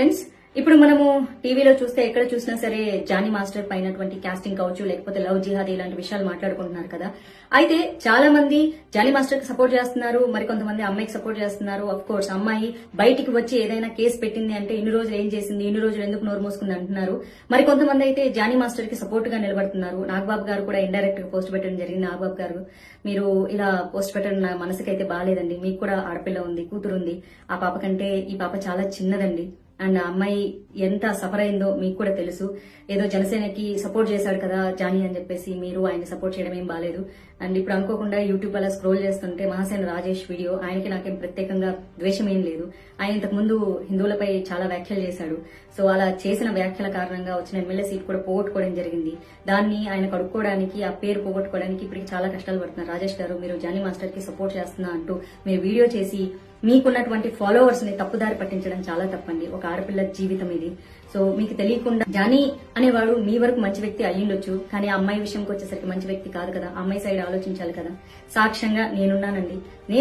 Friends ఇప్పుడు మనము టీవీలో చూస్తే ఎక్కడ చూసినా సరే జానీ మాస్టర్ పైనటువంటి క్యాస్టింగ్ కావచ్చు లేకపోతే లవ్ జిహాద్ ఇలాంటి విషయాలు మాట్లాడుకుంటున్నారు కదా. అయితే చాలా మంది జానీ మాస్టర్కి సపోర్ట్ చేస్తున్నారు మరి కొంతమంది అమ్మాయికి సపోర్ట్ చేస్తున్నారు. అఫ్ కోర్స్ అమ్మాయి బయటికి వచ్చి ఏదైనా కేసు పెట్టింది అంటే ఇన్ని రోజులు ఏం చేసింది ఇన్ని రోజులు ఎందుకు నోరు మోసుకుంది అంటున్నారు. మరి కొంతమంది అయితే జానీ మాస్టర్కి సపోర్ట్గా నిలబడుతున్నారు. నాగబాబు గారు కూడా ఇండైరెక్ట్గా పోస్ట్ పెట్టడం జరిగింది. నాగబాబు గారు మీరు ఇలా పోస్ట్ పెట్టడం నా మనసుకైతే బాగాలేదండి మీకు కూడా ఆడపిల్ల ఉంది కూతురుంది. ఆ పాప కంటే ఈ పాప చాలా చిన్నదండి. అండ్ ఆ అమ్మాయి ఎంత సఫర్ అయిందో మీకు కూడా తెలుసు. ఏదో జనసేనకి సపోర్ట్ చేశాడు కదా జానీ అని చెప్పేసి మీరు ఆయన సపోర్ట్ చేయడం ఏం బాలేదు. అండ్ ఇప్పుడు అనుకోకుండా యూట్యూబ్ అలా స్క్రోల్ చేస్తుంటే మహాసేన రాజేష్ వీడియో ఆయనకి నాకేం ప్రత్యేకంగా ద్వేషం ఏం లేదు. ఆయన ఇంతకు ముందు హిందువులపై చాలా వ్యాఖ్యలు చేశాడు. సో అలా చేసిన వ్యాఖ్యల కారణంగా వచ్చిన ఎమ్మెల్యే సీట్ కూడా పోగొట్టుకోవడం జరిగింది. దాన్ని ఆయన కడుక్కోవడానికి ఆ పేరు పోగొట్టుకోవడానికి ఇప్పుడు చాలా కష్టాలు పడుతున్నారు. రాజేష్ గారు మీరు జానీ మాస్టర్కి సపోర్ట్ చేస్తున్నా అంటూ మీరు వీడియో చేసి మీకున్నటువంటి ఫాలోవర్స్ని తప్పుదారి పట్టించడం చాలా తప్పండి. ఒక ఆడపిల్ల జీవితం ఇది. సో మీకు తెలియకుండా జానీ అనేవాడు మీ వరకు మంచి వ్యక్తి అయ్యుండొచ్చు కానీ అమ్మాయి విషయంకి వచ్చేసరికి మంచి వ్యక్తి కాదు కదా. అమ్మాయి సైడ్ ఆలోచించాలి కదా. సాక్ష్యంగా నేనున్నానండి. నేను